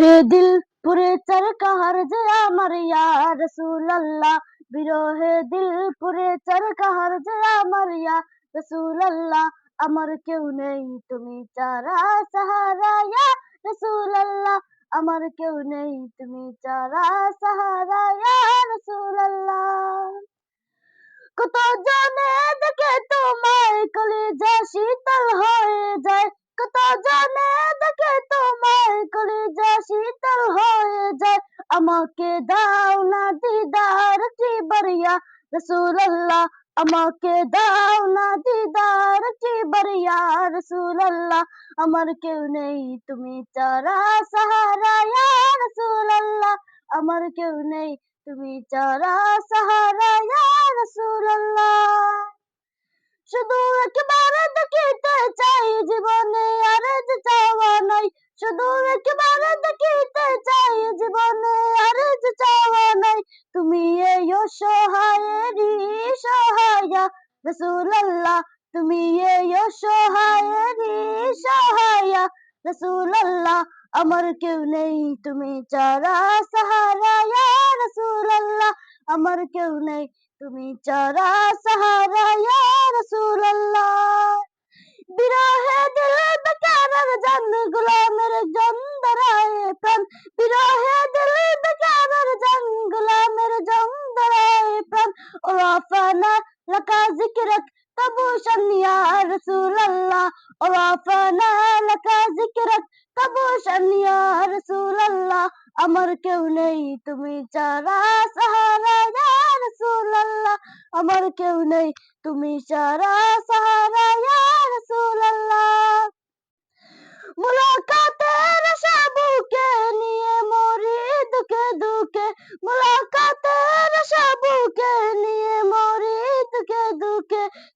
বিরহে দিল পুরে চার কাহার যে আমার ইয়া রসুল্লাহ বিরহে দিল পুরে চার কাহার যে আমার ইয়া রসুল্লাহ আমার কেউ নেই, তুমি চারা সাহারা ইয়া রসুল্লাহ আমার কেউ নেই, তুমি চারা সাহারা ইয়া রসুল্লাহ কত জনে দেখে তোমায় কলিজা শীতল হয়ে যায়। কত জনে কলিজা শীতল হয়ে যায়, আমাকে দাও না দিদার চিবরিয়া রসুল্লাহ আমাকে দাও না দিদার চিবরিয়া রসুল্লাহ আমার কেউ নেই, তুমি চারা সাহারা। রসুল্লাহ আমার কেউ নেই, তুমি চারা সাহারা। রসুল্লাহ শুধু একবার সহায়া রসুল্লাহ তুমি এই অসহায়েরই সহায়া রসুল্লাহ আমার কেউ নেই তুমি চারা সাহারা ইয়া রসুল্লাহ আমার কেউ নেই তুমি চারা সাহারা ইয়া রসুল্লাহ বিরহে দিল বেকারের জান গোলামের জান দরায় প্রাণ বিরহে দিল বেকারের জান গোলামের জান দরায় প্রাণ ও আফানা লাকা জিকিরক তবু শানিয়া রসুল্লাহ ও আফানা লাকা জিকিরক তবু শানিয়া রসুল্লাহ আমার কেউ নেই তুমি চারা সাহারা ইয়া রসুল্লাহ আমার কেউ নেই তুমি সারা সাহারা ইয়া রসুল্লাহ মুলাকাতের সাবুকে নিয়ে মরি দুঃখে দুঃখে মুলাকাতের সাবুকে নিয়ে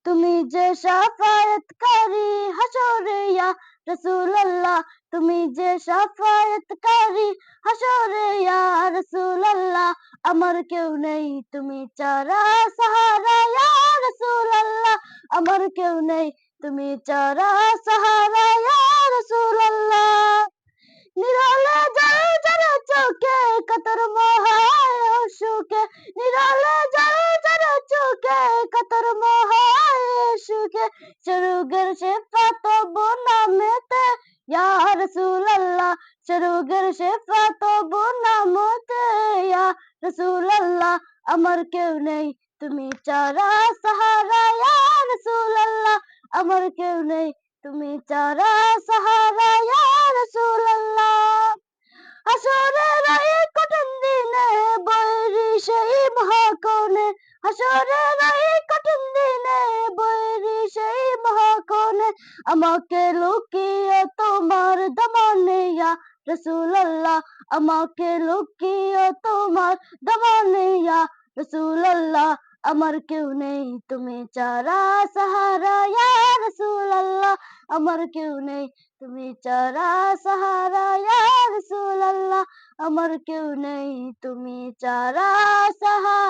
تمہیں جے شفاعت کری حشور یا رسول اللہ، تمہیں جے شفاعت کری حشور یا رسول اللہ، امر کیوں نہیں؟ تمہیں چارا سہارا یا رسول اللہ، امر کیوں نہیں؟ تمہیں چارا سہارا یا رسول اللہ۔ চরুগর সে ফাতব নামেতে ইয়া রসুল্লাহ চরুগর সে ফাতব নামতে ইয়া রসুল্লাহ আমার কেউ নেই তুমি চারা সাহারা ইয়া রসুল্লাহ আমার কেউ নেই তুমি চারা সাহারা ইয়া রসুল্লাহ হাসরের এই কঠিন দিনে বৈরি সেই মহাকনে হাসরের এই আমাকে লুকিয়ে তোমার দমনে ইয়া রসুল্লাহ আমাকে লুকিয়ে তোমার দমনে ইয়া রসুল্লাহ আমার কেউ নেই তুমি চারা সাহারা ইয়া রসুল্লাহ আমার কেউ নেই তুমি চারা সাহারা ইয়া রসুল্লাহ আমার কেউ নেই তুমি চারা সাহারা